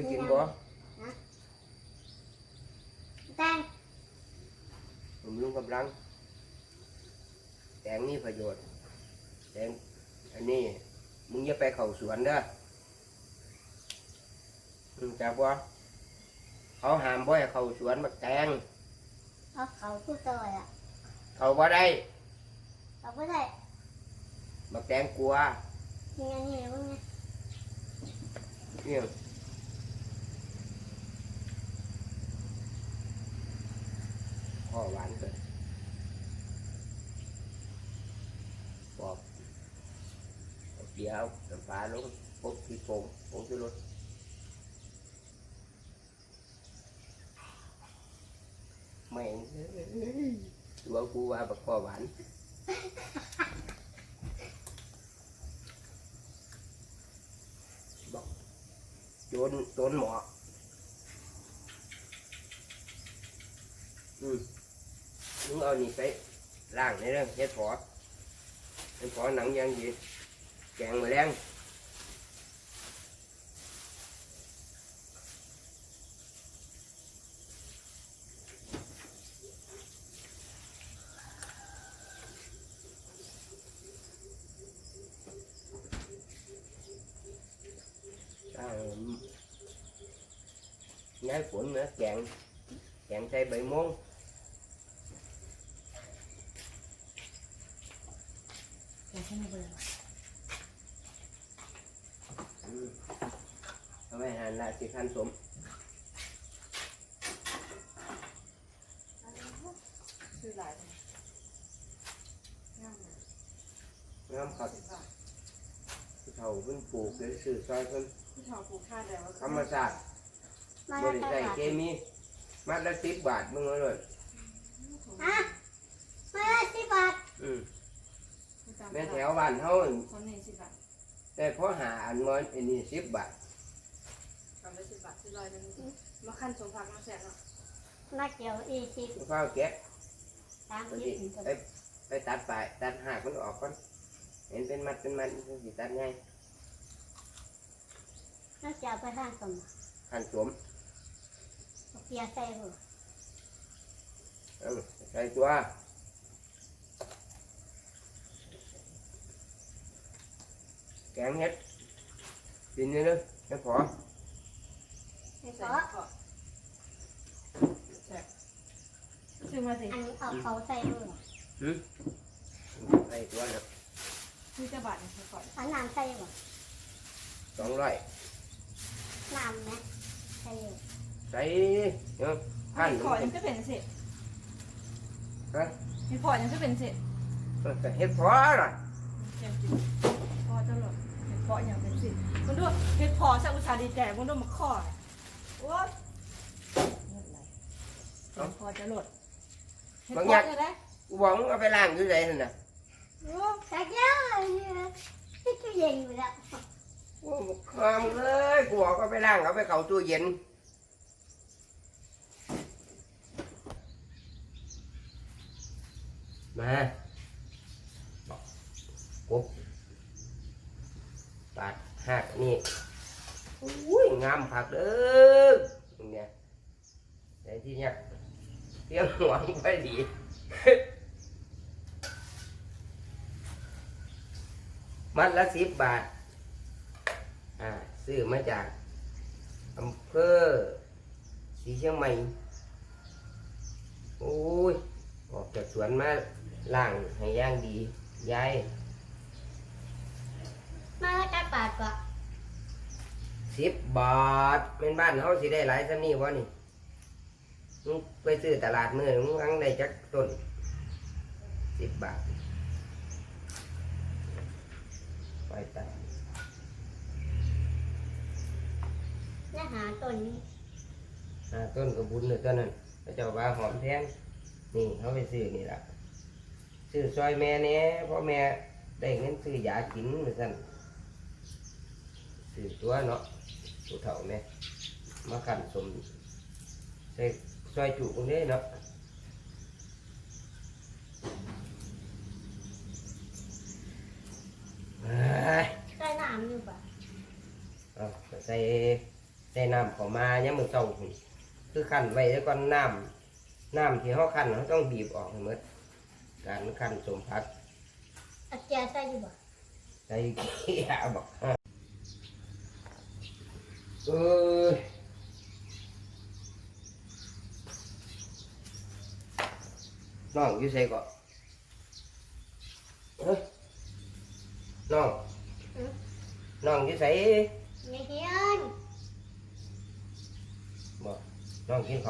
ยกินบ่แตงผมลุงกำลัง แตงนี่ประโยชน์ แตงอันนี้ มึงอย่าไปเข้าสวนเด้อมึงจักบ่เขาห้ามบ่ให้เข้าสวนมักแตงเอาเขาพูดต่อยอะ เข้าบ่ได้เอาไม่ได้มักแตงกลัวยังไงนี่มึงไงเนี่ ยข้อหวานเกินบอกเอาเดี๋ยวน้ำปลาลงปุ๊บที่โป่งผงชูรสแม่งตัวกูว่าบักข้อหวานบอกโจนโจนหมออืม มึงเอานี่ไปล้างในเรื่องเฮ็ดผอเฮ็ดผอหนังยังดีแกงมาแรงอ่าง่ายฝน nữa แกงแกงใส่ใบม่วง แต่ฉันไม่เบื่อ อืมเอา ไว้หันละสิคันสมซื้อหลายเลยง่ายเลยน้ำครับสิบบาทผู้เฒ่าเพิ่นปลูกเลยซื้อซอยเพิ่นผู้ชาวปลูกข้าวแล้วธรรมชาติมาบ่แล้วได้ตใส่ลาดเคมีมัดละสิบบาทมึงเอาเลยอะมาแล้วสิบบาทอืมแม่แม่แถวบ้านเฮานั่นคนนี้สิบบาทได้พอหาอันมันอันนี้สิบบาทกำไรสิ บาทซื้อลอยนึงมาขั้นสมผักมาแสนเนาะมาเกี่ยวอีสิบข้าวแกะสามมันสิสิบไปไปตัดปลายตัดหากมันออกก่อนเห็นเป็นมัดเป็นมัดมันสิตัดง่ายน่าจะเอาไปห้างสมคันสมเอาเกียร์ใส่หัวเออใส่ตัวแกงเฮ็ดกินนี่เด้อแค่พอ ให้ใส่เขาขอแซ่บซื้อมาสิอันนี้เอาเขาใส่หัวใส่ตัวนะซื้อจะบาทเนี่อเอาน้ำใส่หัวสองร้อยน้ำนะใส่หัวใส่เนาะอันขอยังจะเป็นเสร็จฮะนี่ขอยังจะเป็นเสร็จก็เฮ็ดพอล่ะเจ็บจิพอจะหลดเห็ดพาะอย่างเป็นสิมันดูเห็ดพอสักอุตสาห์ดีใจมันดูมาขอโอ้ย เงินไหลเห็ดเพอจะหลดเห็ดเพาะจะได้กูบอกมึงเอาไปล้างอยู่ไหนนั่นน่ะโอ้ใส่เยอะเนี่ยที่ตู้เย็นอยู่แล้วโอ้ความเลยกูบอกเอาไปล้างเอาไปเข้าตู้เย็นมาบอกปุ๊บปาดหักนี่ อุ้ยงามผักเด้อเนี่ยในที่เนี้ยเตรียมหวังไว้ดีมัดละสิบบาท อ่า ซื้อมาจากอำเภอสีเชียงใหม่โอ้ย ออกจากสวนมาล่างให้ย่างดี ยาย มาแล้วจัดบาทกว่า สิบบาทเป็นบ้านเขาสิได้หลายสันนี่วะนี่มึงไปซื้อตลาดมือมึงอังได้จักต้นสิบบาทไปตัดเนื้อหาต้นนี้อ่าต้นกระบุญเนี่ยต้นนั้นพระเจ้าว่าหอมแทงนี่เขาไปซื้อนี่ละซื้อซอยแม่เนี่ยเพราะแม่ได้เงินซื้อยากินเหมือนกันซื้อตัวเนาะ ผู้เฒ่าแม่มาขันสมใส่ซอยจุตรงนี้เนาะเอ้ยใส่น้ำอยู่ปะเอาใส่ได้น้ำเข้ามาเนี่ยามมือเศร้าพุ่นคือขั้นไว้แล้วก็น้ำน้ำที่เขาขั้นเขาต้องบีบออกให้หมดการขั้นสมพักอาจารย์ใส่อยู่บ่ใจเกียบอกอะเอ้ยน้องอยู่ใส่ก่อนเอ้ยน้องน้องอยู่ใส่ไม่เห็นบอกน้องกินข้า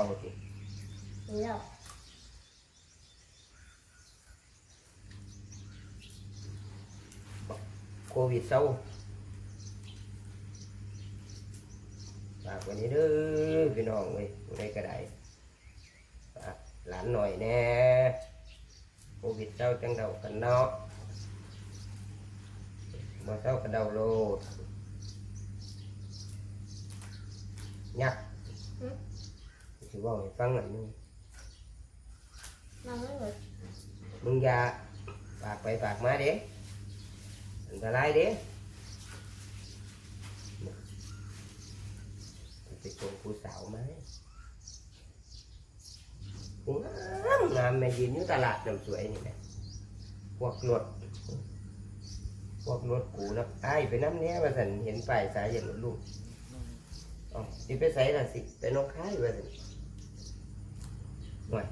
วบ่กินเดี๋ยวโควิดเศร้าฝาก ไว้นี่เด้อพี่น้องเว้ยในกระไดฝากหลานหน่อยแน่โควิดเศร้าจังเดากันเนาะมาเศร้ากันเดาโลดยักษ์สิบอกให้ฟังหน่อยนึงน้องไม่หมดมึงอย่าฝากไปฝากมาเด้อันตรายเด้ ไปชมผู้สาวไหมงามงามแม่ยืนอยู่ตลาดน้ำสวยนี่แหละพวกรถพวกรถกูนะไอ้ไปน้ำเนี้ยมาสันเห็นป้ายสายอย่างลูกอ๋อไปใส่ละสิไปน้องค่ายมาสันหน่อย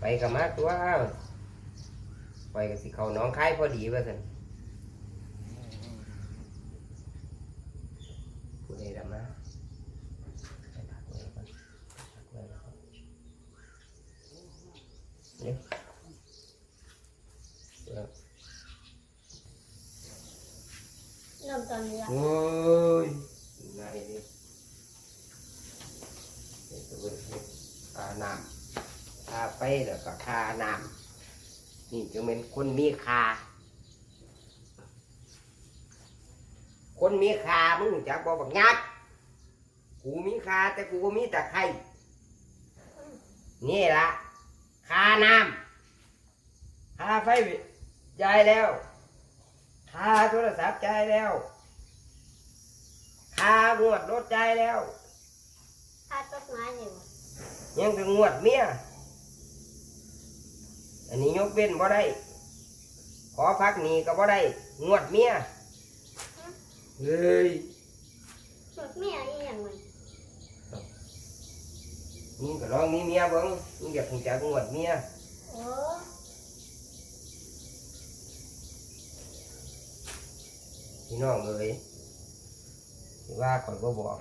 ไปกับมาตัวไปกับสิเขาน้องคายพอดีว่าสันผู้ใดดำนะไปพักไว้ก่อนพักไว้ก่อนเดี๋ยวเดี๋ยว น้องตอนนี้โอ้ยนายนี่เดี๋ยวเบิ่งให้คาน้ำคาไปแล้วก็คาน้ำนี่จะเป็นคนมีคา คนมีคามึงจะบอกบักงัดกูมีคาแต่กูก็มีแต่ไข่นี่ละคาน้ำคาไฟจ่ายแล้ว คาโทรศัพท์จ่ายแล้วคางวดรถจ่ายแล้วถ้าต้นไม้อยู่ยังถึงงวดเมียอันนี้ยกเว้นบ่ได้ ขอพักหนี้ก็บ่ได้งวดเมียเฮ้ยหมดเมียอีหยังมันนี่ก็ลองมีเมียเบิ่งมึงอยากรู้จักงวดเมียโอ้ พี่น้องเลยที่ว่าก่อนก็บอก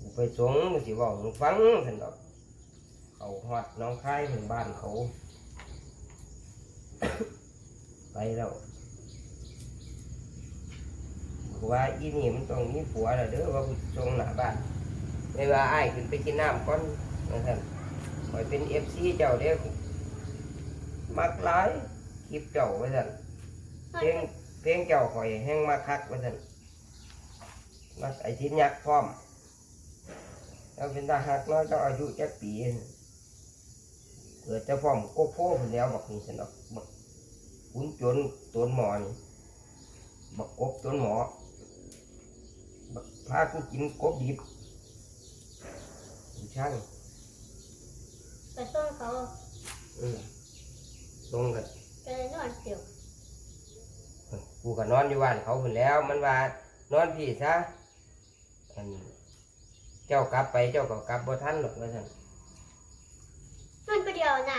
กูไปสงมันสิบอกมึงฟังสันดอกเขาฮอดน้องคายถึงบ้านเขา ไปแล้วกูว่าอีนี่มันต้องมีผัวแล้วเด้อว่ากูส่งหน้าบ้านไม่ว่าอ้ายขึ้นไปกินน้ำก่อนนะท่านคอยเป็นเอฟซีเจ้าเด้อมักหลายคลิปเจ้าไว้ท่าน เพลงเพลงเจ้าข่อยแห้งมาคักว่าซั่นมาไอ้ทินยักษ์พร้อมเราเป็นทหารเนาะเจ้าอายุจักปีเกิดจะพร้อมโกโพผนแล้วบักนี่สนอกบักขุนจนต้นหมอนี่บักกบต้นหมอบักพากูกินกบดิบกูช่างไปส่งเขาอืมลงกันไปนอนเสียว กูก็นอนอยู่บ้านเขาพุ่นแล้ว มันว่านอนพี่ซะอันเจ้ากลับไปเจ้าก็กลับบ่ทันหรอกว่าซั่นนอนคนเดียวน่ะ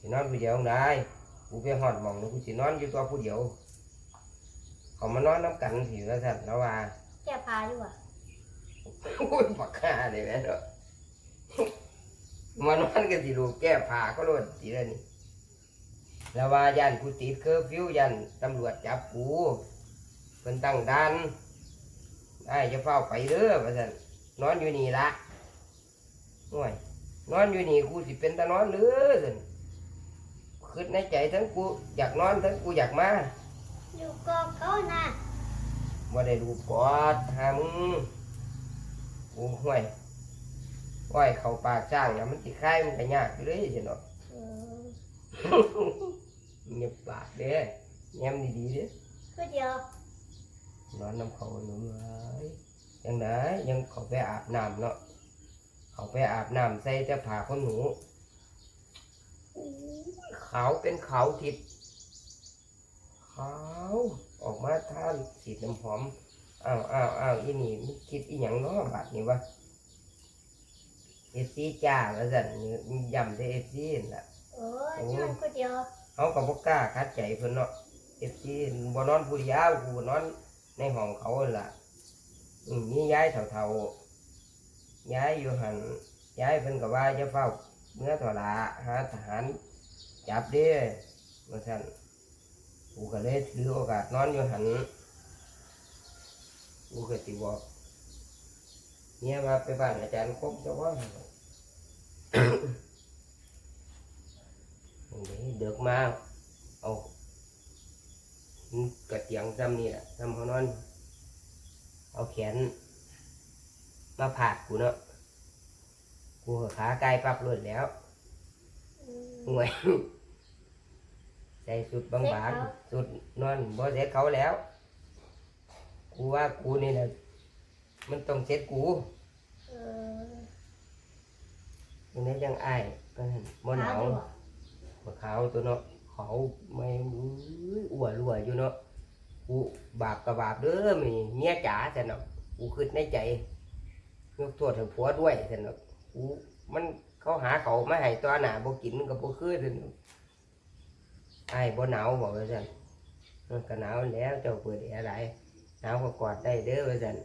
สินอนผู้เดียวได้กูไปหอดหมองแล้วกูสินอนอยู่ตัวผู้เดียว เขามานอนน้ำกันสิว่าซั่นแล้วว่าแก้พาอยู่อะโอ้ยปักฆ่าเลยแม่เนาะมานอนกันสิลูกแก้ผ้าก็โลดสิแล้วนี่ แล้วว่ายันกูติดเคอร์ฟิวยันตำรวจจับกูเพิ่นตั้งด่านได้จะเฝ้าไปเด้อว่าซั่นนอนอยู่นี่ละโอ้ยนอนอยู่นี่กูสิเป็นตานอนเด้อซั่นคิดในใจทั้งกูอยากนอนทั้งกูอยากมาอยู่ก็เขาน่ะบ่ได้ดูกอดหามึงกูห่วยไหวเข้าปากจ้างแล้วมันสิคายมันก็ยากอยู่เลยสิเนาะ เออเงียบปากเด้อแง้มดีๆเด้อคนเดียวนอนน้ำเขาหนุ่มเอ้ยยังไงยังเขาไปอาบน้ำเนาะเขาไปอาบน้ำใส่แต่ผ้าขนหนูอู้ยขาวเป็นขาวทิพย์ขาวออกมาท่านสีน้ำหอมอ้าวอ้าวอ้าวอีนี่มันคิดอีหยังเนาะบาดนี้วะเอฟซีจ้าแล้วสันนี่ย้ำได้เอฟซีนั่นล่ะโอ้ยนอนคนเดียว เขาก็บ่กล้าคัดใจเพิ่นเนาะเอฟซีบ่นอนผู้เดียวกูนอนในห้องเขานั่นล่ะอืมมียายเฒ่าๆยายอยู่หันย้ายเพิ่นก็ว่าจะเฝ้าเมื่อถอละหาทหารจับเด้ว่าซั่นกูก็เลยถือโอกาสนอนอยู่หันกูก็สิบอกเนี่ยว่าไปบ้านอาจารย์ครบจะว่า เดือกมาเอากระเตียงซ้ำนี่แหละซ้ำเขานอน เอาแขน มาผาดกูเนาะกูก็ขาไกลปรับรวดแล้วอืมห่วยใส่สุดบางๆสุดนอนบ่เสร็จเขาแล้ว กูว่ากูนี่แหละมันต้องเสร็จกูเออยังไงยังอายก็นั่นบ่หนาวอยู่อะ มะขาวตัวเนาะเขาไม่มืออ้วนรวยอยู่เนาะกูบาปกับบาปเด้อมีเมียจ๋าแต่เนาะกูคิดในใจยกโทษถึงผัวด้วยแต่เนาะกูมันเขาหาเขาไม่ให้ตัวหนาบ่กินกับบ่คือแต่เนาะไอ้ายบ่หนาวบอกว่าซั่นมันก็หนาวแล้วเจ้าเปิดแอร์หลายหนาวก็กอดได้เด้อว่าซั่น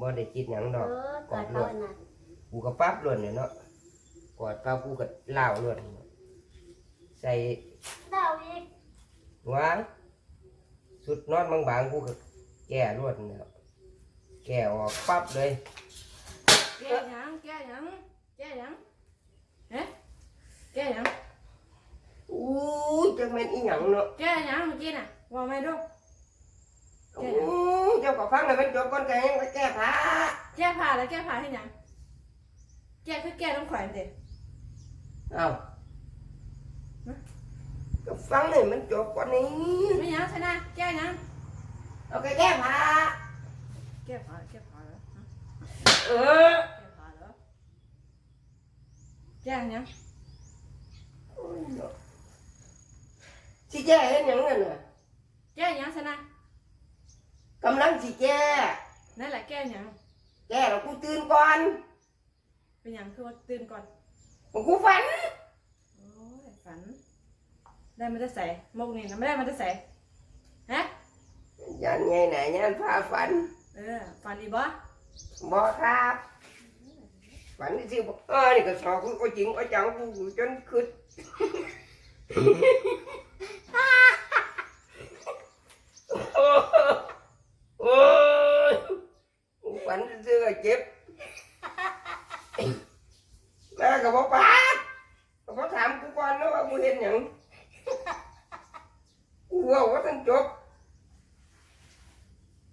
บ่ได้คิดหยังดอกเออกอดเขาน่ะกูก็ปั๊บล้วนเนี่ยเนาะกอดปั๊บกูก็เล่าวล้วน ใส่เดาอีกว้ายสุดนอนบางๆกูก็แก้รวดเนี่ยแก้ออกปั๊บเลย แก้หยังแก้หยังแก้หยังเอ๊ะแก้หยังอู้ยจังแม่นอีหยังเนาะแก้หยังเมื่อกี้น่ะว่าไม่ดูอู้ยเจ้าก็ฟังให้มันจบก่อนแกยังไปแก้ผ้าแก้ผ้าแล้วแก้ผ้าให้หยังแก้คือแก้ต้องแขวนเด็เอ้า ก็ฟังให้มันจบก่อนนี่ไม่หยังชนะแก้หยังเอาไปแก้ผ้าแก้ผ้าแก้ผ้าแล้วฮะเออแก้ผ้าแล้วแก้หยังสิแก้เห็นหยังนั่นน่ะแก้หยังชนะกำลังสิแก้นั่นแหละแก้หยังแก้แล้วกูตื่นก่อนเป็นหยังคือว่าตื่นก่อนกูฝันโอ้ยฝัน ได้มันจะใส่มกนี่นะไม่ได้มันจะใส่ฮะยันไงไหนยันพาฝันเออฝันอีบ่บอกครับฝันที่สิบอกเออนี่ก็สอบกูก็จริงก็จังกูอยู่จนขึ้นโอ้ยกูฝันซื่อๆก็เจ็บแม่ก็บอกป้าก็บอกถามกูก่อนนะว่ากูเห็นหยังกูว่าว่าท่านจบ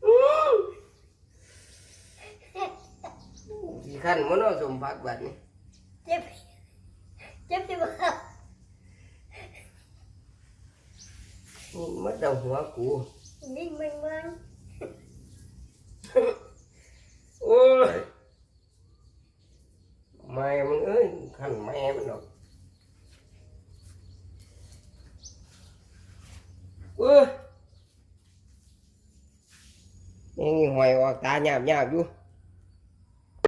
อืม ขี้ขันมันเอาสมพักแบบนี้ เจ็บ เจ็บสิบ่นี่มันเอาหัวกูนิ่งมันมันโอ้ยแม่มัน